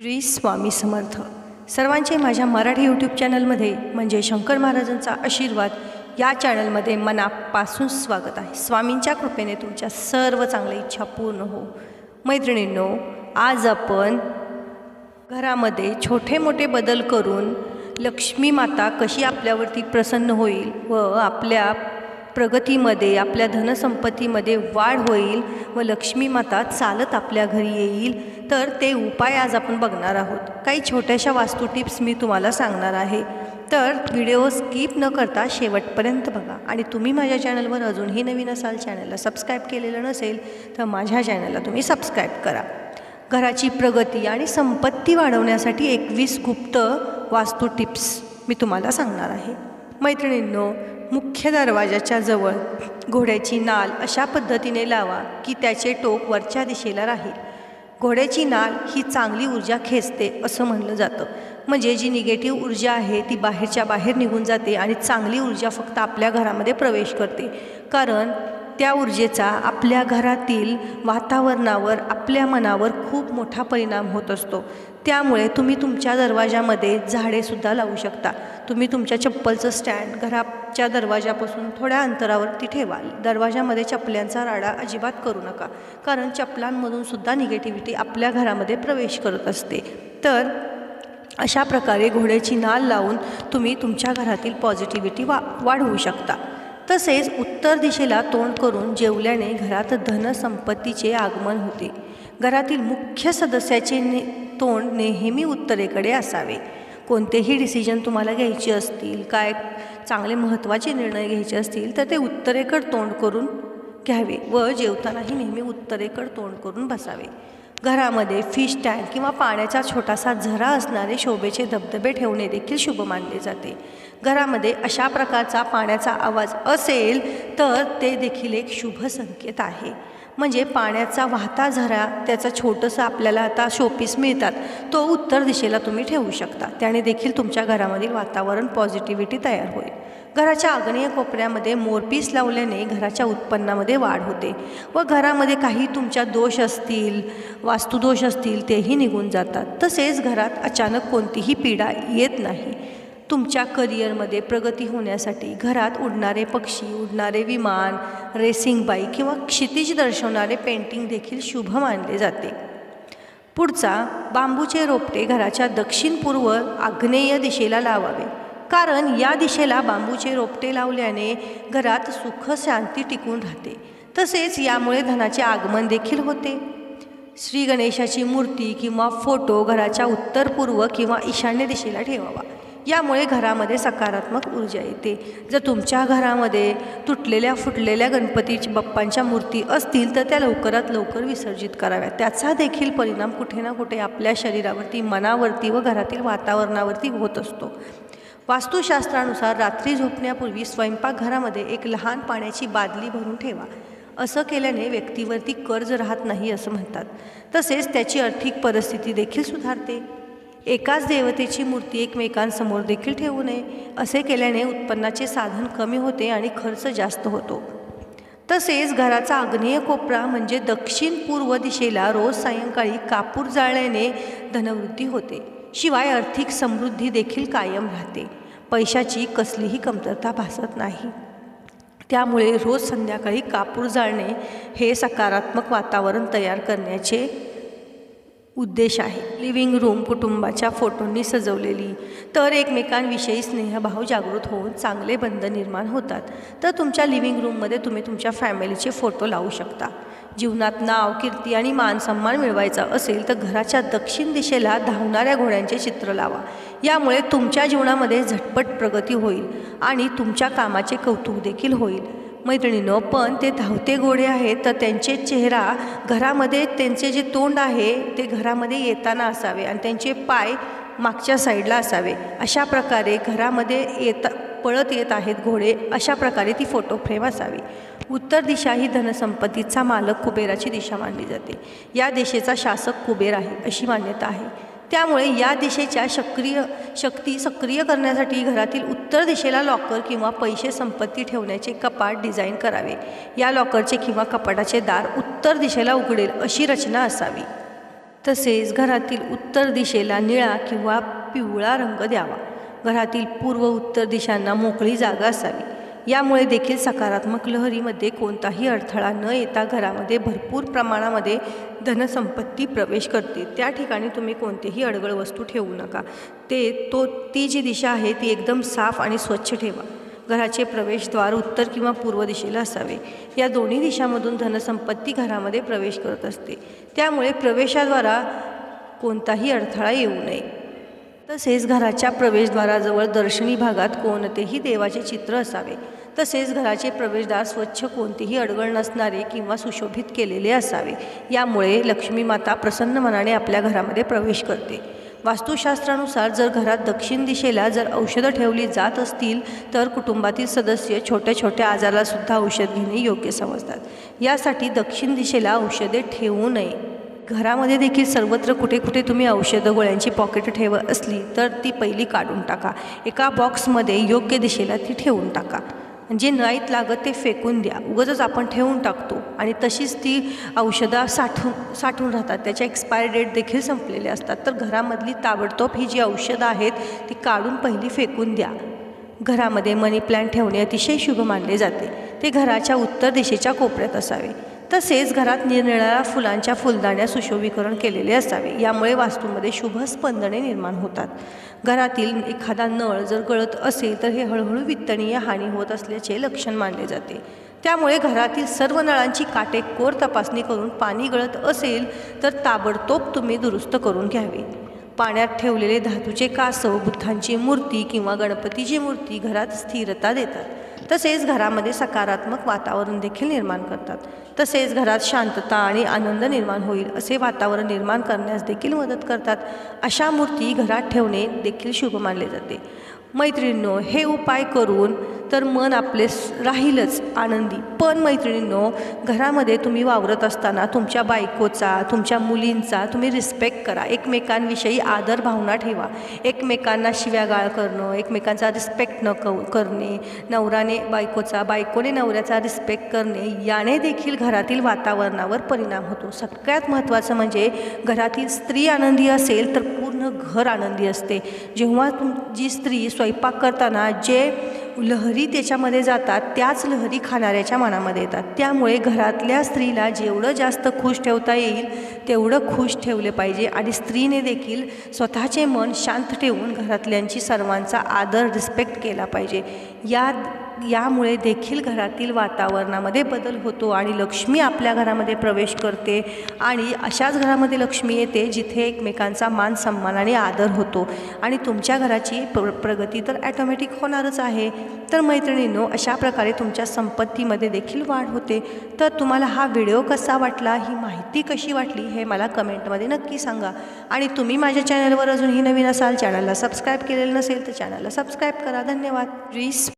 श्री स्वामी समर्थ. सर्वांचे माझ्या मराठी यूट्यूब चॅनलमध्ये म्हणजे शंकर महाराजांचा आशीर्वाद या चॅनलमध्ये मनापासून स्वागत आहे. स्वामींच्या कृपेने तुमच्या सर्व चांगल्या इच्छा पूर्ण हो. मैत्रिणींनो आज आपण घरामध्ये छोटे मोठे बदल करून लक्ष्मी माता कशी आपल्यावरती प्रसन्न होईल व आपल्या प्रगतीमध्ये आपल्या धनसंपत्तीमध्ये वाढ होईल व लक्ष्मी माता चालत आपल्या घरी येईल तर ते उपाय आज आपण बघणार आहोत. काही छोट्याशा वास्तू टिप्स मी तुम्हाला सांगणार आहे. तर व्हिडिओ स्किप न करता शेवटपर्यंत बघा. आणि तुम्ही माझ्या चॅनलवर अजूनही नवीन असाल चॅनलला सबस्क्राईब केलेलं नसेल तर माझ्या चॅनलला तुम्ही सबस्क्राईब करा. घराची प्रगती आणि संपत्ती वाढवण्यासाठी एकवीस गुप्त वास्तू टिप्स मी तुम्हाला सांगणार आहे. मैत्रिणींनो मुख्य दरवाजाच्या जवळ घोड्याची नाल अशा पद्धतीने लावा की त्याचे टोक वरच्या दिशेला राहील. घोड्याची नाल ही चांगली ऊर्जा खेचते असं म्हणलं जातं. म्हणजे जी निगेटिव्ह ऊर्जा आहे ती बाहेरच्या बाहेर निघून जाते आणि चांगली ऊर्जा फक्त आपल्या घरामध्ये प्रवेश करते. कारण त्या ऊर्जेचा आपल्या घरातील वातावरणावर आपल्या मनावर खूप मोठा परिणाम होत असतो. त्यामुळे तुम्ही तुमच्या दरवाजामध्ये झाडेसुद्धा लावू शकता. तुम्ही तुमच्या चप्पलचं स्टँड घराच्या दरवाजापासून थोड्या अंतरावरती ठेवा दरवाजामध्ये चपल्यांचा राडा अजिबात करू नका. कारण चपलांमधूनसुद्धा निगेटिव्हिटी आपल्या घरामध्ये प्रवेश करत असते. तर अशा प्रकारे घोड्याची नाल लावून तुम्ही तुमच्या घरातील पॉझिटिव्हिटी वा वाढवू शकता. तसेच उत्तर दिशेला तोंड करून जेवल्याने घरात धनसंपत्तीचे आगमन होते. घरातील मुख्य सदस्याचे ने तोंड नेहमी उत्तरेकडे असावे. कोणतेही डिसिजन तुम्हाला घ्यायचे असतील काय चांगले महत्त्वाचे निर्णय घ्यायचे असतील तर ते उत्तरेकड तोंड करून घ्यावे व जेवतानाही नेहमी उत्तरेकड तोंड करून बसावे. घरामध्ये फिश टँक किंवा पाण्याचा छोटासा झरा असणारे शोभेचे धबधबे ठेवणे देखील शुभ मानले जाते. घरामध्ये अशा प्रकारचा पाण्याचा आवाज असेल तर ते देखील एक शुभ संकेत आहे. म्हणजे पाण्याचा वाहता झरा त्याचं छोटंसं आपल्याला आता शोपीस मिळतात तो उत्तर दिशेला तुम्ही ठेवू शकता. त्याने देखील तुमच्या घरामधील वातावरण पॉझिटिव्हिटी तयार होईल. घराच्या आग्नेय कोपऱ्यामध्ये मोरपीस लावल्याने घराच्या उत्पन्नामध्ये वाढ होते व घरामध्ये काही तुमच्या दोष असतील वास्तुदोष असतील तेही निघून जातात. तसेच घरात अचानक कोणतीही पीडा येत नाही. तुमच्या करिअरमध्ये प्रगती होण्यासाठी घरात उडणारे पक्षी उडणारे विमान रेसिंग बाईक किंवा क्षितिज दर्शवणारे पेंटिंग देखील शुभ मानले जाते. पुढचा बांबूचे रोपटे घराच्या दक्षिण पूर्व आग्नेय दिशेला लावावे. कारण या दिशेला बांबूचे रोपटे लावल्याने घरात सुख शांती टिकून राहते. तसेच यामुळे धनाचे आगमन देखील होते. श्री गणेशाची मूर्ती किंवा फोटो घराच्या उत्तर पूर्व किंवा ईशान्य दिशेला ठेवावा. यामुळे घरामध्ये सकारात्मक ऊर्जा येते. जर तुमच्या घरामध्ये तुटलेल्या फुटलेल्या गणपतीची बाप्पांच्या मूर्ती असतील तर त्या लवकरात लवकर विसर्जित कराव्यात. त्याचा देखील परिणाम कुठे ना कुठे आपल्या शरीरावरती मनावरती व घरातील वातावरणावरती होत असतो. वास्तुशास्त्रानुसार रात्री झोपण्यापूर्वी स्वयंपाकघरामध्ये एक लहान पाण्याची बादली भरून ठेवा. असं केल्याने व्यक्तीवरती कर्ज राहत नाही असं म्हणतात. तसेच त्याची आर्थिक परिस्थिती देखील सुधारते. एकाच देवतेची मूर्ती एकमेकांसमोर देखील ठेवू नये असे केल्याने उत्पन्नाचे साधन कमी होते आणि खर्च जास्त होतो. तसेच घराचा आग्नेय कोपरा म्हणजे दक्षिण पूर्व दिशेला रोज सायंकाळी कापूर जाळल्याने धनवृद्धी होते. शिवाय आर्थिक समृद्धी देखील कायम राहते. पैशाची कसलीही कमतरता भासत नाही. त्यामुळे रोज संध्याकाळी कापूर जाळणे हे सकारात्मक वातावरण तयार करण्याचे उद्देश आहे. लिव्हिंग रूम कुटुंबाच्या फोटोंनी सजवलेली तर एकमेकांविषयी स्नेहभाव जागृत होऊन चांगले बंध निर्माण होतात. तर तुमच्या लिव्हिंग रूममध्ये तुम्ही तुमच्या फॅमिलीचे फोटो लावू शकता. जीवनात नाव कीर्ती आणि मान सन्मान मिळवायचा असेल तर घराच्या दक्षिण दिशेला धावणाऱ्या घोड्यांचे चित्र लावा. यामुळे तुमच्या जीवनामध्ये झटपट प्रगती होईल आणि तुमच्या कामाचे कौतुक देखील होईल. मैत्रिणीनं पण ते धावते घोडे आहेत तर त्यांचे चेहरा घरामध्ये त्यांचे जे तोंड आहे ते घरामध्ये येताना असावे आणि त्यांचे पाय मागच्या साईडला असावे. अशा प्रकारे घरामध्ये येता पळत येत आहेत घोडे अशा प्रकारे ती फोटो फ्रेम असावी. उत्तर दिशा ही धनसंपत्तीचा मालक कुबेराची दिशा मानली जाते. या दिशेचा शासक कुबेर आहे अशी मान्यता आहे. त्यामुळे या दिशेच्या सक्रिय शक्ती सक्रिय करण्यासाठी घरातील उत्तर दिशेला लॉकर किंवा पैसे संपत्ती ठेवण्याचे कपाट डिझाईन करावे. या लॉकरचे किंवा कपाटाचे दार उत्तर दिशेला उघडेल अशी रचना असावी. तसेच घरातील उत्तर दिशेला निळा किंवा पिवळा रंग द्यावा. घरातील पूर्व उत्तर दिशांना मोकळी जागा असावी. यामुळे देखील सकारात्मक लहरीमध्ये कोणताही अडथळा न येता घरामध्ये भरपूर प्रमाणामध्ये धनसंपत्ती प्रवेश करते. त्या ठिकाणी तुम्ही कोणतेही अडगळ वस्तू ठेवू नका. ते तो ती जी दिशा आहे ती एकदम साफ आणि स्वच्छ ठेवा. घराचे प्रवेशद्वार उत्तर किंवा पूर्व दिशेला असावे. या दोन्ही दिशामधून धनसंपत्ती घरामध्ये प्रवेश करत असते. त्यामुळे प्रवेशाद्वारा कोणताही अडथळा येऊ नये. तसेच घराच्या प्रवेशद्वाराजवळ दर्शनी भागात कोणतेही देवाचे चित्र असावे. तसेच घराचे प्रवेशद्वार स्वच्छ कोणतीही अडगळ नसणारे किंवा सुशोभित केलेले असावे यामुळे लक्ष्मी माता प्रसन्न मनाने आपल्या घरामध्ये प्रवेश करते. वास्तुशास्त्रानुसार जर घरात दक्षिण दिशेला जर औषधं ठेवली जात असतील तर कुटुंबातील सदस्य छोट्या छोट्या आजारालासुद्धा औषध घेणे योग्य समजतात. यासाठी दक्षिण दिशेला औषधे ठेवू नये. घरामध्ये देखील सर्वत्र कुठे कुठे तुम्ही औषधं गोळ्यांची पॉकेट ठेवत असली तर ती पहिली काढून टाका. एका बॉक्समध्ये योग्य दिशेला ती ठेवून टाका. जे नाहीत लागत ते फेकून द्या. उगाचच आपण ठेवून टाकतो आणि तशीच ती औषधं साठून साठून राहतात. त्याच्या एक्सपायरी डेट देखील संपलेले असतात. तर घरामधली ताबडतोब ही जी औषधं आहेत ती काढून पहिली फेकून द्या. घरामध्ये मनी प्लॅन्ट ठेवणे अतिशय शुभ मानले जाते. ते घराच्या उत्तर दिशेच्या कोपऱ्यात असावे. तसेच घरात निरनिराळ्या फुलांच्या फुलदाण्या सुशोभीकरण केलेले असावे. यामुळे वास्तूमध्ये शुभ स्पंदने निर्माण होतात. घरातील एखादा नळ जर गळत असेल तर हे हळूहळू वित्तनीय हानी होत असल्याचे लक्षण मानले जाते. त्यामुळे घरातील सर्व नळांची काटेकोर तपासणी करून पाणी गळत असेल तर ताबडतोब तुम्ही दुरुस्त करून घ्यावे. पाण्यात ठेवलेले धातूचे कासव बुद्धांची मूर्ती किंवा गणपतीची मूर्ती घरात स्थिरता देतात. तसेच घरामध्ये सकारात्मक वातावरण देखील निर्माण करतात. तसेच घरात शांतता आणि आनंद निर्माण होईल असे वातावरण निर्माण करण्यास देखील मदत करतात. अशा मूर्ती घरात ठेवणे देखील शुभ मानले जाते. मैत्रिणींनो हे उपाय करून तर मन आपले राहीलच आनंदी. पण मैत्रिणींनो घरामध्ये तुम्ही वावरत असताना तुमच्या बायकोचा तुमच्या मुलींचा तुम्ही रिस्पेक्ट करा. एकमेकांविषयी आदर भावना ठेवा. एकमेकांना शिव्यागाळ करणं एकमेकांचा रिस्पेक्ट न क करणे नवराने बायकोचा बायकोने नवऱ्याचा रिस्पेक्ट करणे याने देखील घरातील वातावरणावर परिणाम होतो. सगळ्यात महत्त्वाचं म्हणजे घरातील स्त्री आनंदी असेल तर पूर्ण घर आनंदी असते. जेव्हा तुम जी स्त्री स्वयंपाक करताना जे लहरी त्याच्यामध्ये जातात त्याच लहरी खाणाऱ्याच्या मनामध्ये येतात. त्यामुळे घरातल्या स्त्रीला जेवढं जास्त खुश ठेवता येईल तेवढं खुश ठेवले पाहिजे आणि स्त्रीने देखील स्वतःचे मन शांत ठेवून घरातल्यांची सर्वांचा आदर रिस्पेक्ट केला पाहिजे. या यामुळे देखील घरातील वातावरणामध्ये बदल होतो आणि लक्ष्मी आपल्या घरामध्ये प्रवेश करते आणि अशाच घरामध्ये लक्ष्मी येते जिथे एकमेकांचा मान सन्मान आणि आदर होतो. आणि तुमच्या घराची प्र प्रगती तर ॲटोमॅटिक होणारच आहे. तर मैत्रिणींनो अशा प्रकारे तुमच्या संपत्तीमध्ये देखील वाढ होते. तर तुम्हाला हा व्हिडिओ कसा वाटला ही माहिती कशी वाटली हे मला कमेंटमध्ये नक्की सांगा. आणि तुम्ही माझ्या चॅनलवर अजूनही नवीन असाल चॅनलला सबस्क्राईब केलेलं नसेल तर चॅनलला सबस्क्राईब करा. धन्यवाद. प्लीज